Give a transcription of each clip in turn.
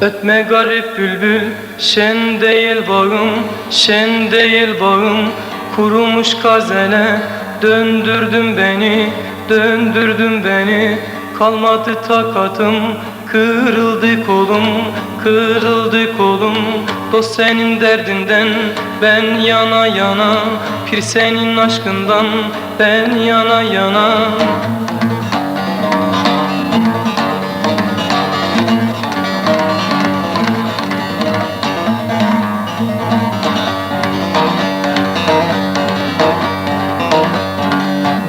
Ötme garip bülbül Şen değil bağım Şen değil bağım Kurumuş gazele Döndürdün beni Döndürdün beni Kalmadı takatım Kırıldı kolum Kırıldı kolum. Dost senin derdinden Ben yana yana. Pir senin aşkından Ben yana yana.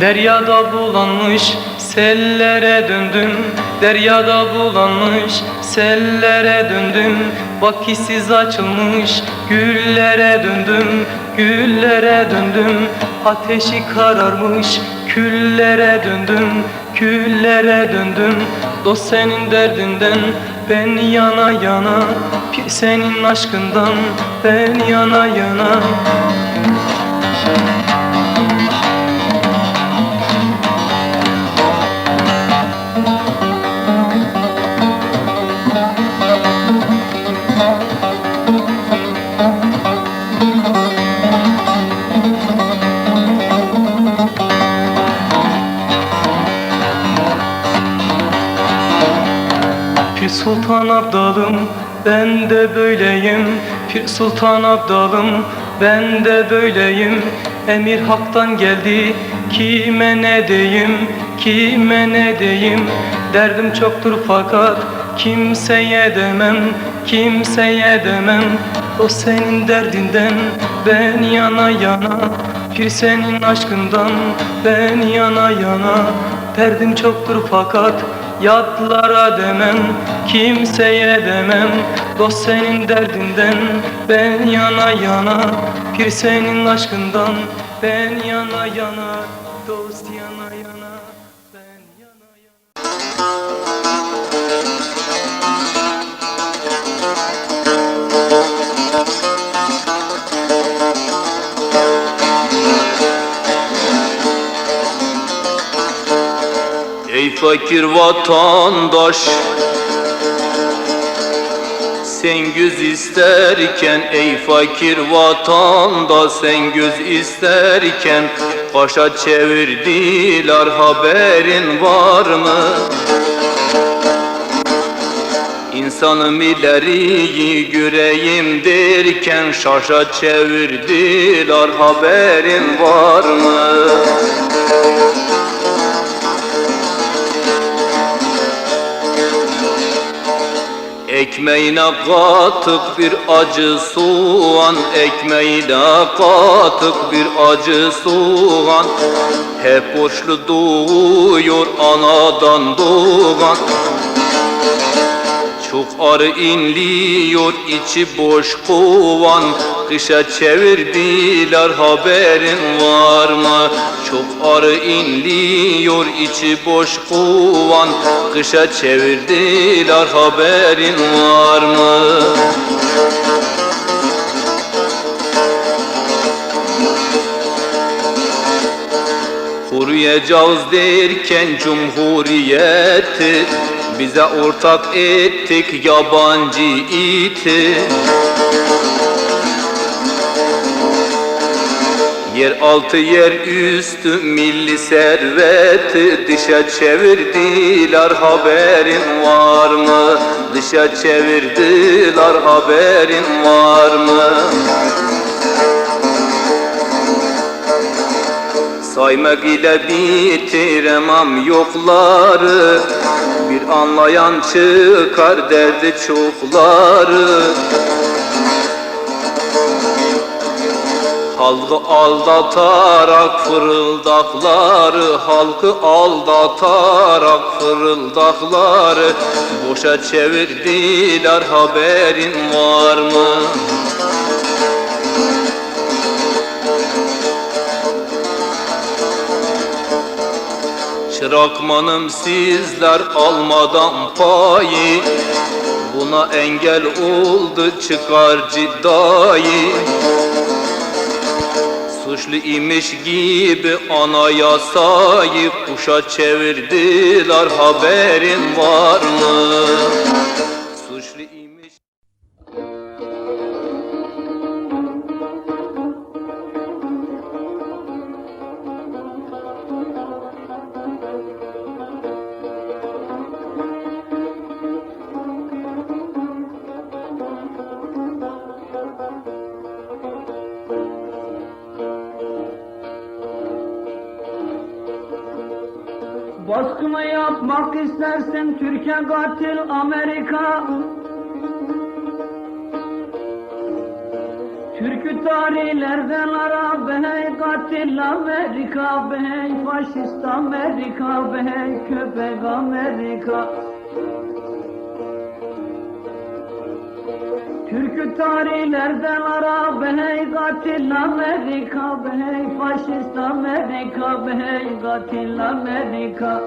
Deryada bulanmış sellere döndüm Deryada bulanmış. Sellere döndüm Vakitsiz açılmış. Güllere döndüm Güllere döndüm. Ateşi kararmış küllere döndüm Küllere döndüm. Dost senin derdinden ben yana yana. Senin aşkından ben yana yana Abdalım ben de böyleyim. Pir Sultan Abdalım ben de böyleyim. Emir haktan geldi kime ne deyim Kime ne deyim Derdim çoktur fakat kimseye demem Kimseye demem. O senin derdinden ben yana yana. Pir senin aşkından ben yana yana. Derdim çoktur fakat Yatlara demem, kimseye demem. Dost senin derdinden ben yana yana. Pir senin aşkından ben yana yana. Dost yana yana fakir vatandaş Sen göz isterken ey fakir vatandaş Sen göz isterken Başa çevirdiler haberin var mı? İnsanım ileriyi göreyim derken Şaşa çevirdiler haberin var mı? Ekmeğine katık bir acı soğan Ekmeğine katık bir acı soğan. Hep borçlu doğuyor anadan doğan. Çok arı inliyor içi boş kovan Kışa çevirdiler haberin var mı? Çok arı inliyor içi boş kovan Kışa çevirdiler haberin var mı? Kuruyacağız derken cumhuriyeti Bize ortak ettik yabancı iti Yer altı yer üstü milli serveti Dışa çevirdiler haberin var mı? Dışa çevirdiler haberin var mı? Saymak ile bitiremem yokları Bir anlayan çıkar derdi çokları Halkı aldatarak fırıldakları Halkı aldatarak fırıldakları Boşa çevirdiler haberin var mı? Bırakmanım sizler almadan payı Buna engel oldu çıkar ciddayı Suçlu imiş gibi anayasayı Kuşa çevirdiler haberin var mı? Baskını yapmak istersen Türkiye katil Amerika. Türkü tarihlerden ara bey katil Amerika bey faşist Amerika bey köpek Amerika Türkü tarihlerden ara bey katil Amerika bey faşist Amerika bey katil Amerika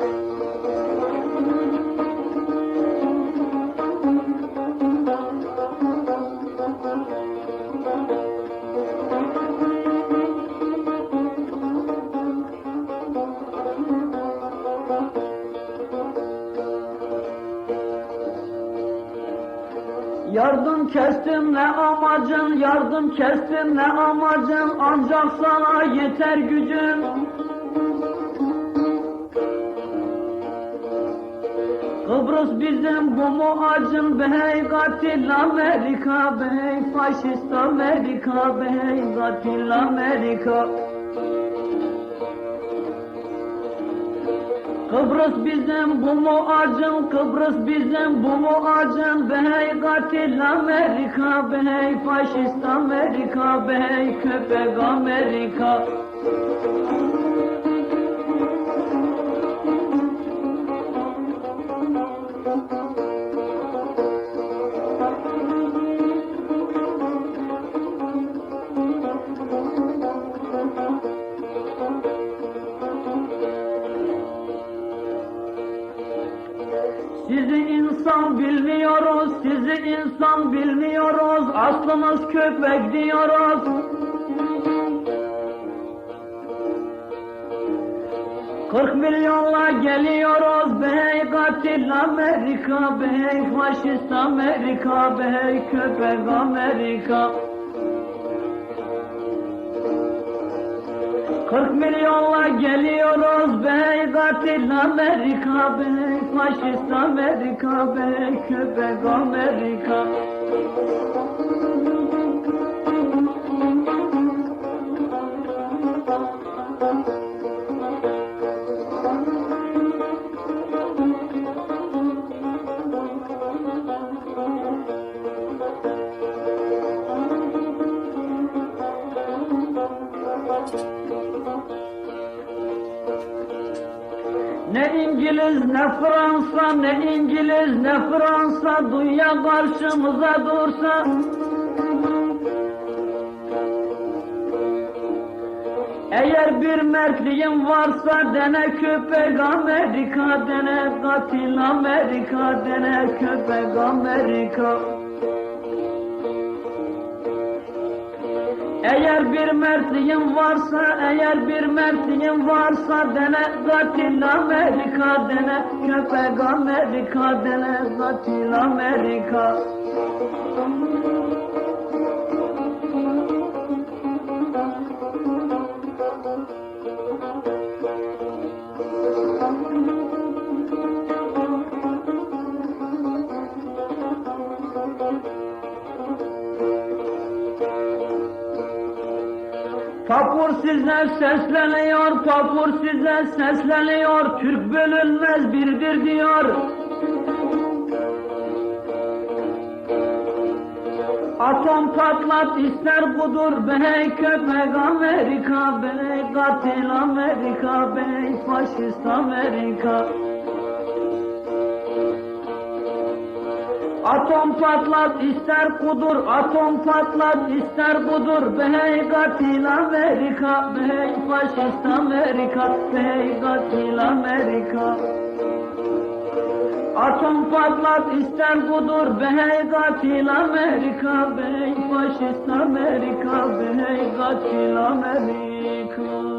Yardım kestim ne amacın, yardım kestim ne amacın, ancak sana yeter gücüm. Kıbrıs bizim bu mu acın bey katil Amerika bey faşist Amerika bey katil Amerika Kıbrıs bizim bu mu acın, Kıbrıs bizim bu mu acın? Bey katil Amerika, bey faşist Amerika, bey köpek Amerika insan bilmiyoruz, sizi insan bilmiyoruz, aslımız köpek diyoruz. Kırk milyonla geliyoruz bey katil Amerika bey faşist Amerika bey köpek Amerika. Kırk milyonla geliyoruz bey katil Amerika bey faşist Amerika bey köpek Amerika. İngiliz ne Fransa ne İngiliz ne Fransa dünya karşımıza dursa. Eğer bir mertliğin varsa dene köpek Amerika dene katil Amerika dene köpek Amerika Eğer bir mertliğin varsa, eğer bir mertliğin varsa dene katil Amerika dene köpek Amerika dene katil Amerika. Papur size sesleniyor, papur size sesleniyor, Türk bölünmez birdir diyor. Atom patlat ister budur bey köpek Amerika bey katil Amerika bey faşist Amerika Atom patlat ister kudur, atom patlat ister budur. Behey katil Amerika, behey faşist Amerika, behey katil Amerika. Atom patlat ister budur, behey katil Amerika, behey faşist Amerika, behey katil Amerika.